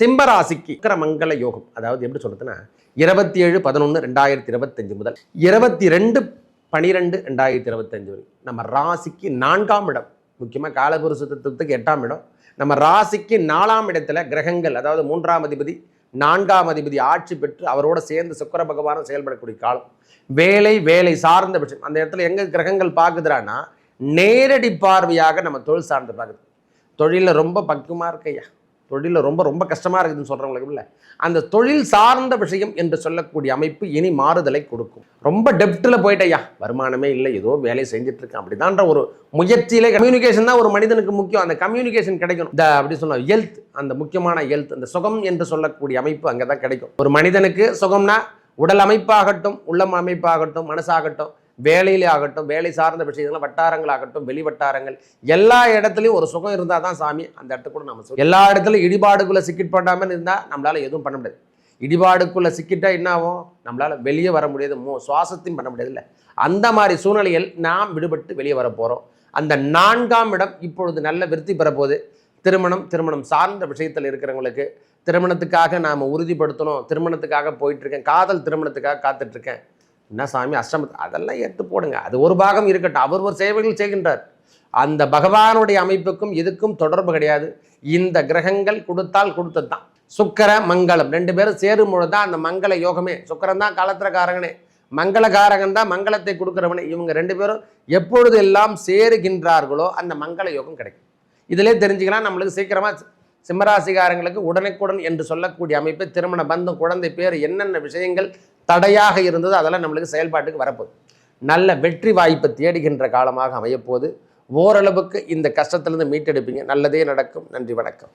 சிம்மராசிக்கு மங்கள யோகம். அதாவது எப்படி சொல்றதுன்னா இருபத்தி ஏழு பதினொன்று ரெண்டாயிரத்தி இருபத்தஞ்சு முதல் இருபத்தி ரெண்டு பனிரெண்டு ரெண்டாயிரத்தி இருபத்தஞ்சு வரை. நம்ம ராசிக்கு நான்காம் இடம். முக்கியமாக காலபுருஷ தத்துவத்துக்கு எட்டாம் இடம். நம்ம ராசிக்கு நாலாம் இடத்துல கிரகங்கள் அதாவது மூன்றாம் அதிபதி நான்காம் அதிபதி ஆட்சி பெற்று அவரோட சேர்ந்து சுக்கர பகவானும் செயல்படக்கூடிய காலம். வேலை வேலை சார்ந்த விஷயம். அந்த இடத்துல எங்கே கிரகங்கள் பார்க்குதுறான்னா நேரடி பார்வையாக நம்ம தொழில் சார்ந்து பார்க்குது தொழிலில் ரொம்ப பக்குவமாக இருக்கையா தொழிலில் ரொம்ப ரொம்ப கஷ்டமாக இருக்குதுன்னு சொல்கிறவங்களுக்கு இல்லை. அந்த தொழில் சார்ந்த விஷயம் என்று சொல்லக்கூடிய அமைப்பு இனி மாறுதலை கொடுக்கும். ரொம்ப டெப்த்தில் போயிட்டையா வருமானமே இல்லை ஏதோ வேலையை செஞ்சுட்டு அப்படிதான்ற ஒரு முயற்சியிலே கம்யூனிகேஷன் தான் ஒரு மனிதனுக்கு முக்கியம். அந்த கம்யூனிகேஷன் கிடைக்கணும். இந்த அப்படி சொன்னால் ஹெல்த் அந்த முக்கியமான ஹெல்த் அந்த சுகம் என்று சொல்லக்கூடிய அமைப்பு அங்கே தான் கிடைக்கும். ஒரு மனிதனுக்கு சுகம்னா உடல் அமைப்பாகட்டும் உள்ளம் அமைப்பாகட்டும் மனசாகட்டும் வேலையிலே ஆகட்டும் வேலை சார்ந்த விஷயங்கள் வட்டாரங்கள் ஆகட்டும் வெளி வட்டாரங்கள் எல்லா இடத்துலையும் ஒரு சுகம் இருந்தால் தான் சாமி அந்த இடத்துக்கு கூட நம்ம சொல்லுவோம். எல்லா இடத்துலையும் இடிபாடுக்குள்ளே சிக்கிட் பண்ணாமல் இருந்தால் நம்மளால் எதுவும் பண்ண முடியாது. இடிபாடுக்குள்ளே சிக்கிட்டா என்ன ஆகும்? நம்மளால் வெளியே வர முடியாது மோ சுவாசத்தையும் பண்ண முடியாது இல்லை. அந்த மாதிரி சூழ்நிலையில் நாம் விடுபட்டு வெளியே வர போகிறோம் அந்த நான்காம் இடம் இப்பொழுது நல்ல விருத்தி பெறப்போகுது திருமணம் திருமணம் சார்ந்த விஷயத்தில் இருக்கிறவங்களுக்கு திருமணத்துக்காக நாம் உறுதிப்படுத்தணும். திருமணத்துக்காக போயிட்டுருக்கேன் காதல் திருமணத்துக்காக காத்துட்ருக்கேன் என்ன சாமி அஷ்டம அதெல்லாம் எடுத்து போடுங்க. அது ஒரு பாகம் இருக்கட்டும். அவர் ஒரு சேவைகள் செய்கின்றார். அந்த பகவானுடைய அமைப்புக்கும் இதுக்கும் தொடர்பு கிடையாது. இந்த கிரகங்கள் கொடுத்தால் கொடுத்தது தான் சுக்கர மங்களம். ரெண்டு பேரும் சேரும் பொழுது தான் அந்த மங்கள யோகமே. சுக்கரன் தான் காலத்திரக்காரகனே. மங்களகாரகன் தான் மங்களத்தை கொடுக்குறவனே. இவங்க ரெண்டு பேரும் எப்பொழுது எல்லாம் சேருகின்றார்களோ அந்த மங்கள யோகம் கிடைக்கும். இதிலே தெரிஞ்சுக்கலாம். நம்மளுக்கு சீக்கிரமாக சிம்மராசிகாரங்களுக்கு உடனுக்குடன் என்று சொல்லக்கூடிய அமைப்பு திருமண பந்தம் குழந்தை பேர் என்னென்ன விஷயங்கள் தடையாக இருந்தது அதெல்லாம் நம்மளுக்கு செயல்பாட்டுக்கு வரப்போகுது. நல்ல வெற்றி வாய்ப்பை தேடுகின்ற காலமாக அமையப்போது ஓரளவுக்கு இந்த கஷ்டத்திலிருந்து மீட்டெடுப்பீங்க. நல்லதே நடக்கும். நன்றி வணக்கம்.